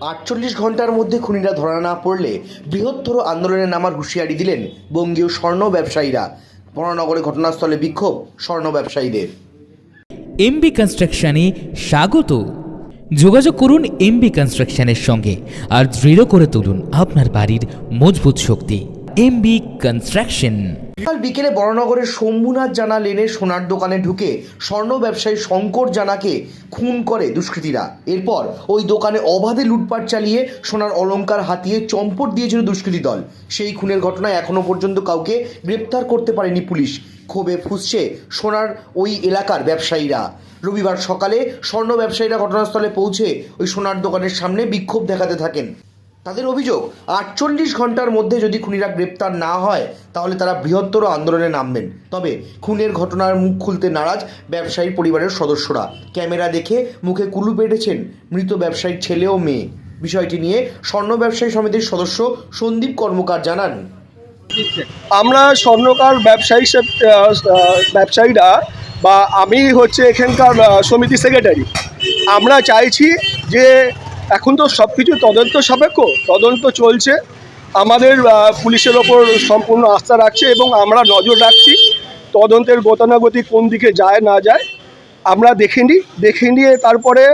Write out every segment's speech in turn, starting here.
আটচল্লিশ ঘণ্টার মধ্যে খুনিরা ধরা না পড়লে বৃহত্তর আন্দোলনে নামার হুঁশিয়ারি দিলেন বঙ্গীয় স্বর্ণ ব্যবসায়ীরা। বরানগরে ঘটনাস্থলে বিক্ষোভ স্বর্ণ ব্যবসায়ীদের। এমবি কনস্ট্রাকশনে স্বাগত। যোগাযোগ করুন এমবি কনস্ট্রাকশনের সঙ্গে আর দৃঢ় করে তুলুন আপনার বাড়ির মজবুত শক্তি। MB construction. কাল বিকেলে বড়নগরের শম্ভুনাথ জানা লেনে সোনার দোকানে ঢুকে স্বর্ণ ব্যবসায়ী শঙ্কর জানাকে খুন করে দুষ্কৃতীরা। এরপর ওই দোকানে অবাধে লুটপাট চালিয়ে সোনার অলঙ্কার হাতিয়ে চম্পট দিয়েছিল দুষ্কৃতী দল। সেই খুনের ঘটনায় এখনও পর্যন্ত কাউকে গ্রেপ্তার করতে পারেনি পুলিশ। ক্ষোভে ফুসছে সোনার ওই এলাকার ব্যবসায়ীরা। রবিবার সকালে স্বর্ণ ব্যবসায়ীরা ঘটনাস্থলে পৌঁছে ওই সোনার দোকানের সামনে বিক্ষোভ দেখাতে থাকেন। তাদের অভিযোগ, আটচল্লিশ ঘণ্টার মধ্যে যদি খুনিরা গ্রেপ্তার না হয়, তাহলে তারা বৃহত্তর আন্দোলনে নামবেন। তবে খুনের ঘটনার মুখ খুলতে নারাজ ব্যবসায়ী পরিবারের সদস্যরা। ক্যামেরা দেখে মুখে কুলু পেটেছেন মৃত ব্যবসায়ীর ছেলে ও মেয়ে। বিষয়টি নিয়ে স্বর্ণ ব্যবসায়ী সমিতির সদস্য সন্দীপ কর্মকার জানান। আমরা স্বর্ণকার ব্যবসায়ী ব্যবসায়ীরা বা আমি হচ্ছে এখানকার সমিতি সেক্রেটারি আমরা চাইছি যে এখন তো সব কিছু তদন্ত সাপেক্ষ তদন্ত চলছে। আমাদের পুলিশের ওপর সম্পূর্ণ আস্থা রাখছে এবং আমরা নজর রাখছি তদন্তের গতানুগতিক কোন দিকে যায় না যায়। আমরা দেখে নিই দেখে নিয়ে তারপরে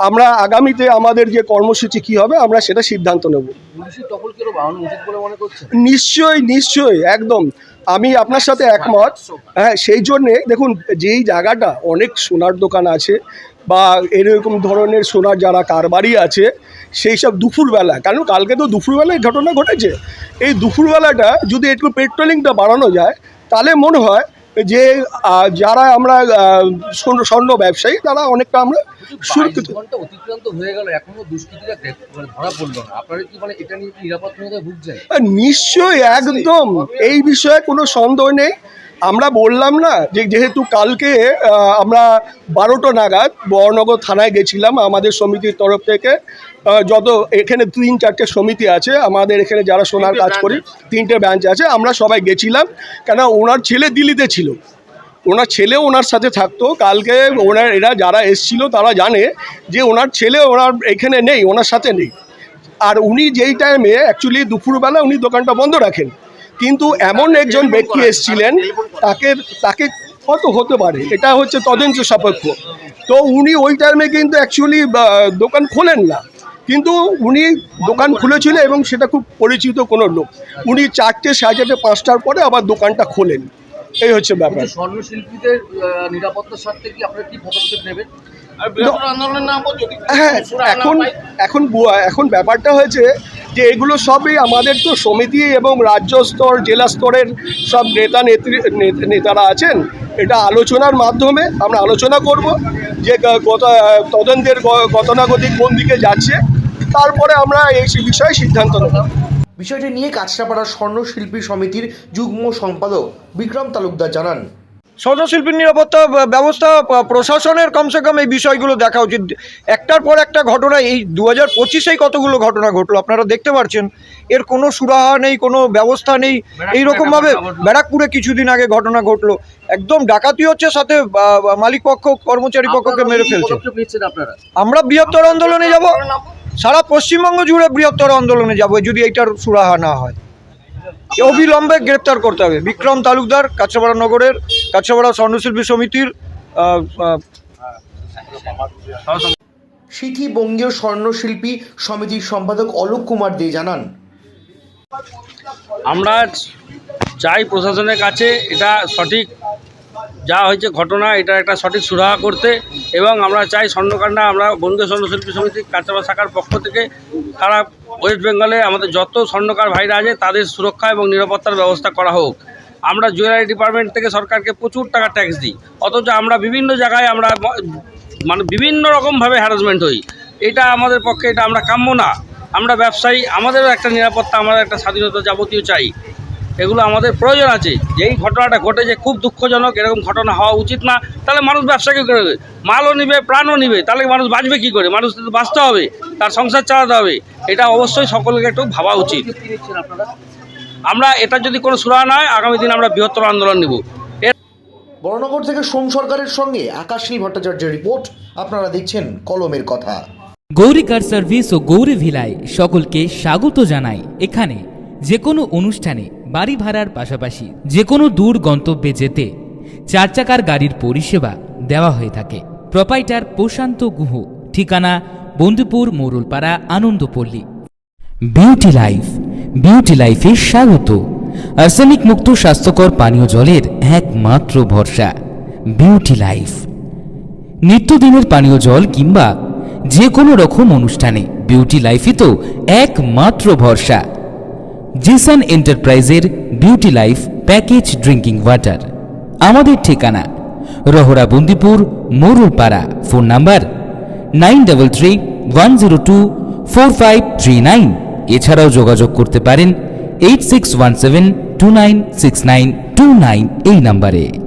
আমরা আগামীতে আমাদের যে কর্মসূচি কী হবে আমরা সেটা সিদ্ধান্ত নেব। নিশ্চয়ই নিশ্চয়ই একদম। আমি আপনার সাথে একমত। হ্যাঁ সেই জন্যে দেখুন, যেই জায়গাটা অনেক সোনার দোকান আছে বা এরকম ধরনের সোনার যারা কারবারি আছে, সেই সব দুপুরবেলা, কারণ কালকে তো দুপুরবেলায় ঘটনা ঘটেছে। এই দুপুরবেলাটা যদি একটু পেট্রোলিংটা বাড়ানো যায়, তাহলে মনে হয় যে যারা আমরা স্বর্ণ ব্যবসায়ী, তারা অনেকটা আমরা সুরক্ষিত ঘণ্টা অতিক্রান্ত হয়ে গেল এখনও দুষ্কৃতীরা মানে ধরা পড়ল না। আপনারা কি মানে এটা নিয়ে কি ভুগছেন? নিশ্চয়ই একদম। এই বিষয়ে কোনো সন্দেহ নেই। আমরা বললাম না যে যেহেতু কালকে আমরা বারোটা নাগাদ বড়নগর থানায় গেছিলাম আমাদের সমিতির তরফ থেকে। যত এখানে তিন চারটে সমিতি আছে আমাদের এখানে যারা সোনার কাজ করি তিনটে ব্রাঞ্চ আছে আমরা সবাই গেছিলাম। কেন ওনার ছেলে দিল্লিতে ছিল। ওনার ছেলে ওনার সাথে থাকতো। কালকে ওনার এরা যারা এসছিল তারা জানে যে ওনার ছেলে ওনার এখানে নেই ওনার সাথে নেই। আর উনি যেই টাইমে অ্যাকচুয়ালি দুপুরবেলা উনি দোকানটা বন্ধ রাখেন। কিন্তু এমন একজন ব্যক্তি এসেছিলেন তাকে তাকে কত হতে পারে? এটা হচ্ছে তদন্ত সাপেক্ষ। তো উনি ওই টাইমে কিন্তু অ্যাকচুয়ালি দোকান খোলেন না। কিন্তু উনি দোকান খুলেছিল এবং সেটা খুব পরিচিত কোনো লোক। উনি চারটে সাড়ে চারটে পাঁচটার পরে আবার দোকানটা খোলেন। এই হচ্ছে ব্যাপার। স্বর্ণশিল্পীদের নিরাপত্তার স্বার্থে কি আপনারা কি পদক্ষেপ নেবেন? হ্যাঁ এখন এখন এখন ব্যাপারটা হয়েছে যে এগুলো সবই আমাদের তো সমিতি এবং রাজ্য স্তর জেলা স্তরের সব নেতা নেত্রী নেতারা আছেন। এটা আলোচনার মাধ্যমে আমরা আলোচনা করব যে তদন্তের গতানুগতিক কোন দিকে যাচ্ছে। তারপরে আমরা এই বিষয়ে সিদ্ধান্ত নেব। বিষয়টি নিয়ে কাছড়াপাড়া স্বর্ণশিল্পী সমিতির যুগ্ম সম্পাদক বিক্রম তালুকদার জানান। স্বর্ণশিল্পীর নিরাপত্তা ব্যবস্থা প্রশাসনের কমসে কম এই বিষয়গুলো দেখা উচিত। একটার পর একটা ঘটনা এই দু হাজার পঁচিশেই কতগুলো ঘটনা ঘটলো আপনারা দেখতে পাচ্ছেন এর কোনো সুরাহা নেই কোনো ব্যবস্থা নেই। এইরকমভাবে ব্যারাকপুরে কিছুদিন আগে ঘটনা ঘটলো। একদম ডাকাতি হচ্ছে সাথে মালিক পক্ষ কর্মচারী পক্ষকে মেরে ফেলছে। আমরা বৃহত্তর আন্দোলনে যাব। সারা পশ্চিমবঙ্গ জুড়ে বৃহত্তর আন্দোলনে যাব যদি এইটার সুরাহা না হয়। অবিলম্বে গ্রেপ্তার করতে হবে। বিক্রম তালুকদার কাছাপাড়া নগরের কাছাপাড়া স্বর্ণশিল্পী সমিতির সিথি বঙ্গীয় স্বর্ণশিল্পী সমিতির সম্পাদক অলোক কুমার দে জানান। আমরা চাই প্রশাসনের কাছে এটা সঠিক যা হয়েছে ঘটনা এটা একটা সঠিক সুরাহা করতে এবং আমরা চাই স্বর্ণকাণ্ডা আমরা বন্ধু স্বর্ণশিল্পী সমিতি কাঁচাবা শাখার পক্ষ থেকে সারা ওয়েস্ট বেঙ্গলে আমাদের যত স্বর্ণকার ভাইরা আছে, তাদের সুরক্ষা এবং নিরাপত্তার ব্যবস্থা করা হোক। আমরা জুয়েলারি ডিপার্টমেন্ট থেকে সরকারকে প্রচুর টাকা ট্যাক্স দিই। অথচ আমরা বিভিন্ন জায়গায় আমরা মানে বিভিন্ন রকমভাবে হ্যারাসমেন্ট হই। এটা আমাদের পক্ষে, এটা আমরা কাম্য না। আমরা ব্যবসায়ী, আমাদেরও একটা নিরাপত্তা, আমাদের একটা স্বাধীনতা যাবতীয় চাই। এগুলো আমাদের প্রয়োজন আছে। যেই ঘটনাটা ঘটেছে খুব দুঃখজনক এরকম ঘটনা হওয়া উচিত না। তাহলে মানুষ ব্যবসা কী করবে মালও নিবে প্রাণও নিবে তাহলে মানুষ বাঁচবে কী করে? মানুষ তো বাঁচতে হবে তার সংসার চালাতে হবে। এটা অবশ্যই সকলকে একটু ভাবা উচিত। আমরা এটা যদি কোনো সুরাহা নয় আগামী দিন আমরা বৃহত্তর আন্দোলন নেব। বড়নগর থেকে সোম সরকারের সঙ্গে আকাশী ভট্টাচার্যের রিপোর্ট। আপনারা দেখছেন কলমের কথা। গৌরী কার সার্ভিস ও গৌরী ভিলায় সকলকে স্বাগত জানাই। এখানে যে কোনো অনুষ্ঠানে বাড়ি ভাড়ার পাশাপাশি যে কোনো দূর গন্তব্যে যেতে চার চাকার গাড়ির পরিষেবা দেওয়া হয়ে থাকে। প্রপাইটার প্রশান্ত গুহ, ঠিকানা Bandhupur Morulpara, Anandapalli. Beauty life, beauty লাইফে স্বাগত। আর্সেনিক মুক্ত স্বাস্থ্যকর পানীয় জলের একমাত্র ভরসা, বিউটি লাইফ। নিত্যদিনের পানীয় জল কিংবা যে কোনো রকম অনুষ্ঠানে বিউটি লাইফই তো একমাত্র ভরসা। জিসান এন্টারপ্রাইজের beauty life package drinking water. আমাদের ঠিকানা, Rahara Bandipur, Morurpara. Phone number, nine double three one zero two four five three nine. এছাড়াও যোগাযোগ করতে পারেন, eight six one seven two nine six nine two nine এই নাম্বারে।